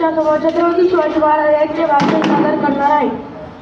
तुमच्यासमोर छत्रपती शिवाजी महाराज यांचे भाषण सादर करणार आहे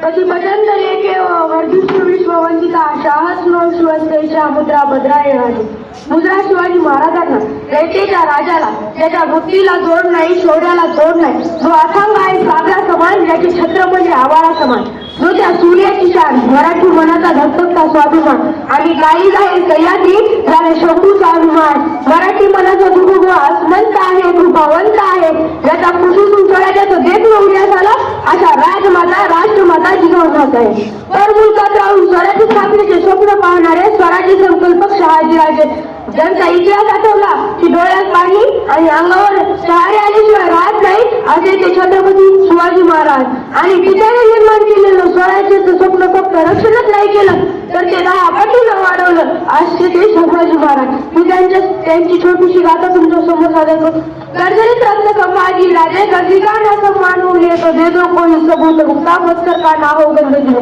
प्रतिभटन एके वर्धिष्णू विश्ववंदिता शाहस्नो शिवस्तेच्या मुद्रा भद्राय राजे मुद्रा शिवाजी महाराजांना रयतेच्या राजाला त्याच्या बुद्धीला जोड नाही शौर्याला जोड नाही जो अथांग आहे सागरा समान ज्याचे छत्र म्हणजे आवाळा समान जो त्या सूर्याची शान मराठी मनाचा धकधकता स्वाभिमान आणि काळीज आहे सह्याद्री झाले शंभूचा अभिमान मराठी मनाचा दुर्ग अस्मंत आहे कृपावंत आहे. ज्याचा कुशीतून चढायचा तो देत उद्या आला अशा राजमाता राष्ट्रमाता जिजाऊमाता आहे. तर मुलकात राहून स्वराज्य स्थापनेचे स्वप्न पाहणारे स्वराज्य संकल्पक शहाजीराजे ज्यांचा इतिहास आठवला की डोळ्यात पाणी आणि अंगावर शहारे आल्याशिवाय राहत नाही असे ते छत्रपती शिवाजी महाराज. आणि पित्याने निर्माण केलेलं स्वराज्याचं स्वप्न फक्त रक्षणच नाही केलं तर ते दहा पटीनं वाढवलं असे ते संभाजी महाराज मी त्यांच्या त्यांची छोटीशी गाथा तुमच्यासमोर सादर करतो गर्जरी रत्न संभाजी राजे गजिका सम्मान उल्ले तो दे दो कोई सबूत गुप्ता पत्थर का ना हो गंदगी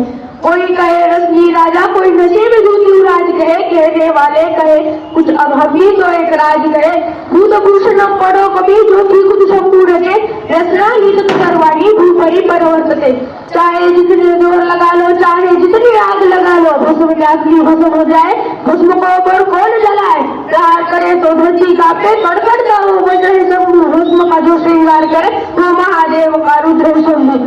कोई कहे रश्मि राजा कोई नसीब में दूती राज कहे कहने वाले कहे कुछ अब हम ही तो एक राज कहे भूत भूषण पड़ो कभी जो की कुछ शंभू रचे रसना ही तो सर्वाणी भूपरी परवर्तते चाहे जितने जोर लगा लो चाहे जितनी आग लगा लो भस्म की अग्नि भस्म हो जाए भस्म को पर कौन जलाए? प्रहार करे तो धरती कापे कड़कड़ता हो बजे शंभू भस्म का जो श्रृंगार करे वो महादेव का रुद्र शंभू।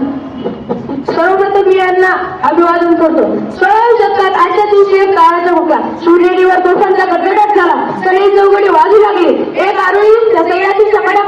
सर्वप्रथम मी यांना अभिवादन करतो सोळाव्या शतकात आजच्या दिवशी एक काळाचा होता सूर्यडीवर तोफांचा गडगडाट झाला. सगळी चौघडी वाजू लागली. एक आरोही त्या सगळ्यातील सपाट्या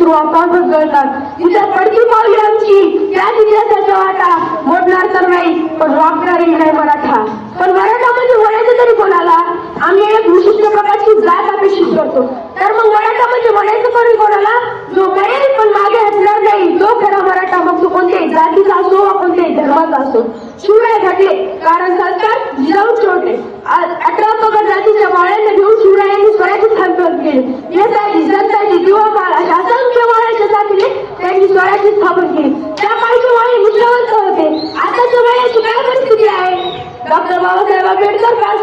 डोळ्यातले अश्रू गळतात तिथं पडती पावली आमची त्याच इतिहासाचा वाटा मोडणार तर नाही पण वागणारही नाही मराठा. पण मराठा म्हणजे वळायचं तरी कोणाला? आम्ही एक विशिष्ट प्रकारची जात अपेक्षित करतो. तर मग मराठा म्हणजे वळायचं तरी कोणाला? जो मरेल पण मागे हटणार नाही तो खरा मराठा. मग तो कोणत्याही जातीचा असो वा कोणत्याही धर्माचा असो. शिवराय घातले कारण संस्कार जिरावून छोटे अठरा पगड जातीच्या माळ्यांना घेऊन शिवरायांनी स्वराज्य स्थान केले. हे साहेब दिवापाल अशा असंख्य माळ्याच्या त्यांनी स्वराज्य स्थापन केले. त्या काळचे माळे निष्ठावंत होते. आताच्या वेळेची काय परिस्थिती आहे. डॉक्टर बाबासाहेब आंबेडकर काल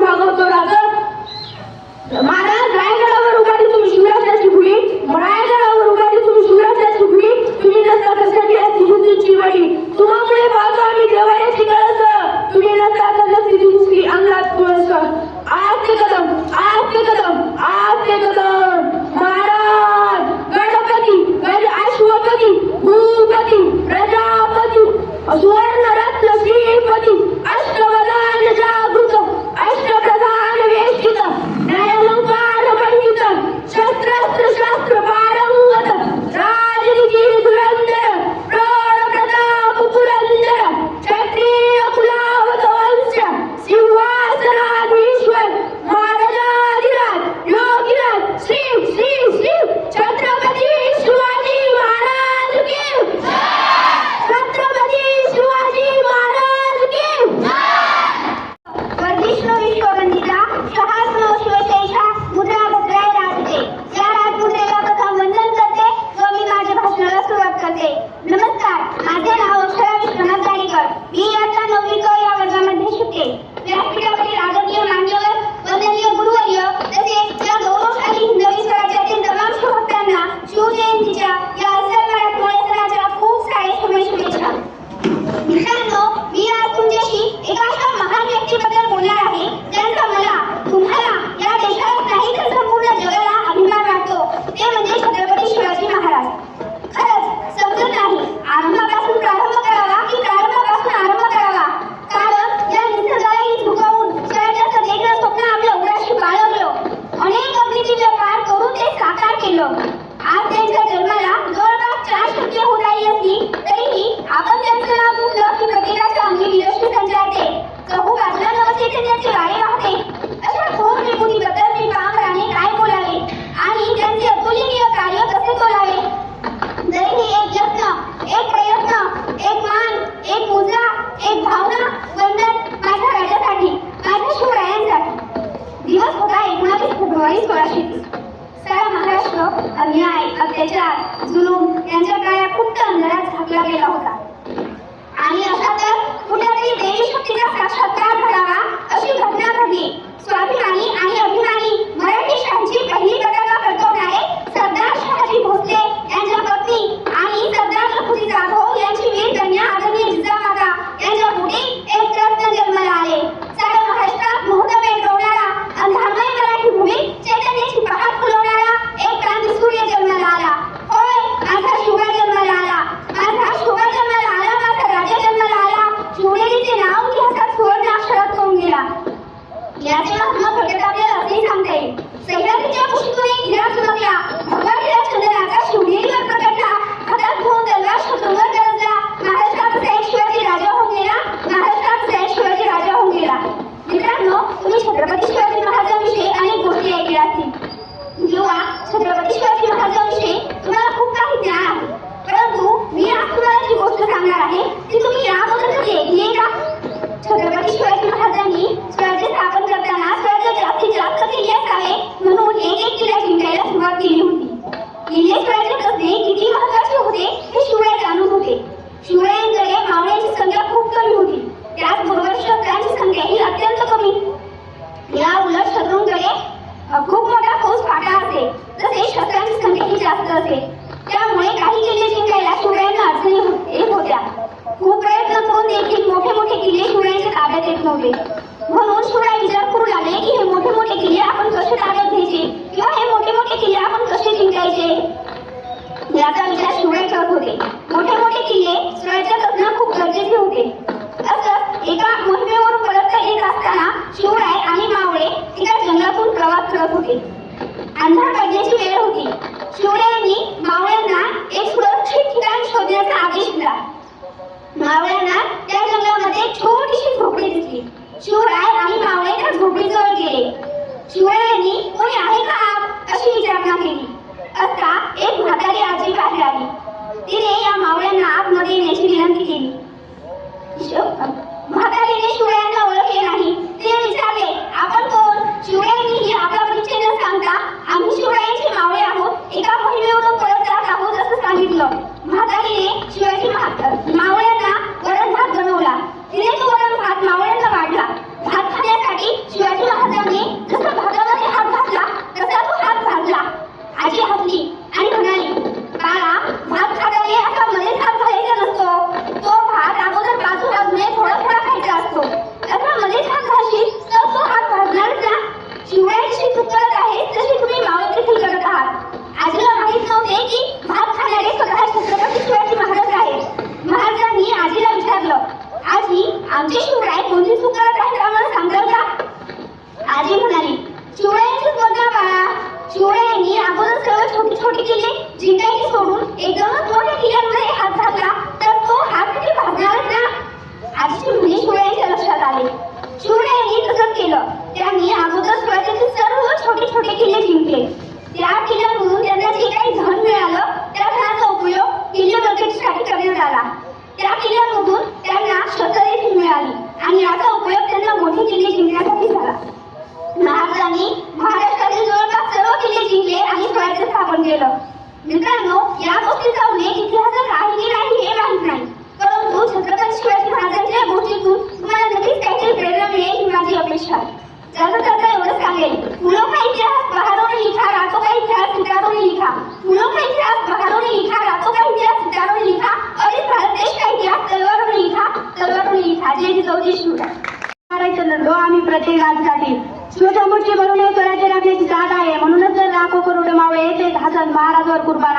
ভাগবত রাজা। মারা आणि अशातच कुठेतरी देश भक्तीचा साक्षात्कार घडावा अशी घटना घडली. स्वाभिमानी आणि अभिमानी मराठी शांची पहिली कथा तसे शस्त्रांची संख्याही जास्त असे त्यामुळे काही किल्ले जिंकायला शिवरायांना अडचणी येत होत्या. खूप प्रयत्न करून देखील मोठे मोठे किल्ले शिवरायांच्या ताब्यात येत नव्हते. म्हणून शिवराय विचार करू लागले की हे मोठे मोठे किल्ले आपण कसे ताब्यात घ्यायचे? किंवा हे मोठे मोठे किल्ले आपण कसे जिंकायचे? याचा विचार शिवराय करत होते. मोठे मोठे किल्ले स्वराज्यात असणं खूप गरजेचे होते. तसंच एका मोहिमेवरून परत येत असताना शिवराय आणि मावळे एका जंगलातून प्रवास करत होते. आंध्र पडण्याची वेळ होती. शिवरायांनी मावळ्यांना एक सुरक्षित ठिकाण शोधण्याचा आदेश दिला. मावळ्यांना त्या जंगलामध्ये छोटीशी झोपडी दिसली. शिवराय आणि मावळे त्या झोपडीजवळ गेले. शिवरायांनी कोणी आहे का आत अशी विचारणा केली. असता एक म्हातारी आजी बाहेर आली. तिने या मावळ्यांना आतमध्ये येण्याची विनंती केली. शिव- म्हातारीने शिवरायांना ओळखले नाही. ते विचारले आपण कोण? शिवरायांनी ही आपला परिचय न सांगता आम्ही शिवरायांची मावळे आहोत एका मोहिमेवरून परत जात आहोत असं सांगितलं म्हातारीने शिवाजी महा- मावळ्यांना वरण भात बनवला तिने तो वरण भात मावळ्यांना वाढला भात खाण्यासाठी शिवाजी महाराजांनी जसं भातामध्ये हात घातला तसा तो हात भाजला आजी हसली आणि म्हणाली बाळा भात खाताना असा मध्येच हात घालायचा नसतो तो भात अगोदर बाजू बाजूने थोडा थोडा खायचा असतो असा मध्येच हात घालशील तर तो हात भाजणारच ना शिवरायांची चूक करत आहे तशी तुम्ही मावळ देखील करत आहात आजीला माहीत नव्हते की भात खाणारे स्वतः छत्रपती शिवाजी महाराज आहेत महाराजांनी आजीला विचारलं आजी आमचे शिवराय कोणती चूक करत आहेत आम्हाला सांगाल का आजी म्हणाली शिवरायांचीच बघा बाळा शिवरायांनी अगोदर मोठे किल्ले जिंकायचे सोडून एकदमच मोठ्या किल्ल्यांमध्ये हात घातला तर तो हात किती भागणारच ना आजची मुली शिवरायांच्या लक्षात आले. शिवरायांनी तसंच केलं? त्यांनी अगोदर स्वराज्याचे सर्व छोटे छोटे किल्ले जिंकले. त्या किल्ल्यामधून त्यांना जे काही धन मिळालं त्या धनाचा उपयोग किल्ले बळकटीसाठी करण्यात आला त्या किल्ल्यांमधून त्यांना शस्त्र देखील मिळाली आणि याचा उपयोग त्यांना मोठे किल्ले जिंकण्यासाठी झाला महाराजांनी महाराष्ट्रातील जवळपास सर्व किल्ले जिंकले आणि स्वराज्य स्थापन केलं मित्रांनो या गोष्टीचा उल्लेख इतिहासात आहे की नाही हे माहीत नाही परंतु छत्रपती शिवाजी महाराजांच्या गोष्टीतून तुम्हाला नक्कीच काहीतरी प्रेरणा मिळेल ही माझी अपेक्षा आहे जाता जाता एवढं सांगेल फुलों का इतिहास पहाड़ों ने लिखा रातों का इतिहास सितारों ने लिखा फूलों का इतिहास पहाड़ों ने लिखा रातों का इतिहास सितारों ने लिखा और इस भारत देश का इतिहास तलवारों ने लिखा तलवारों ने लिखा जय जिजाऊ शिवराय मारायचं लढलो आम्ही प्रत्येकासाठी शिवसमोरची म्हणून हे स्वराज्य राखण्याची जात आहे म्हणूनच जर लाखो करोड मावळे येते हसन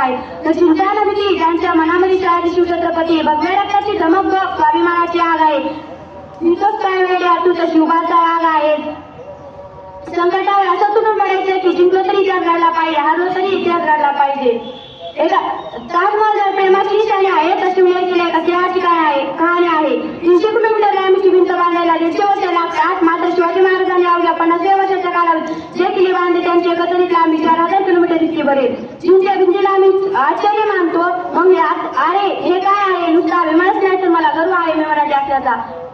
महाराजावर तर शिवसेना भीती त्यांच्या मनामध्ये शहाजी शिवछत्रपती भगव्या रक्ताची धमक बघ स्वाभिमानाची आग आहे. तिथंच काय वेळे तू तर शिवबाचा आग आहे. संकटावर असं तुटून पडायचं की जिंकलो तरी इतिहास घडला पाहिजे हरलो तरी इतिहास घडला पाहिजे. एका ताजमहल जर प्रेमाची निशाणी आहे 是的。